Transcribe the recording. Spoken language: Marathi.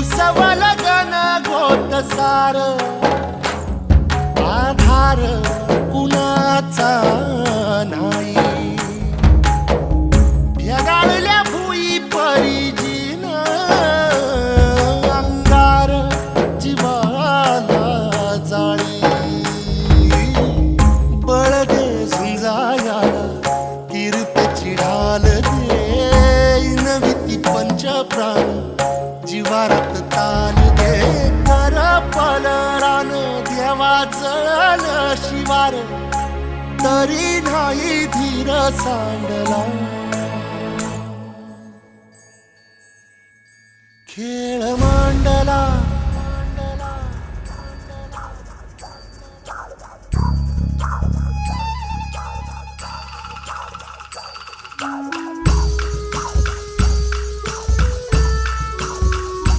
उसवल गण गोत सार आधार कुणाचा नाही? भेगाळल्या भुई परिजीन अंगार जीवाला जाळी. बळगे दे झुंजाया कीर्तची ढाल दे नविती पंच प्राण शिवारात ताल दे. कर पलरान देवा जळल शिवार. तरी नाही धीर सांडला. खेळ मांडला.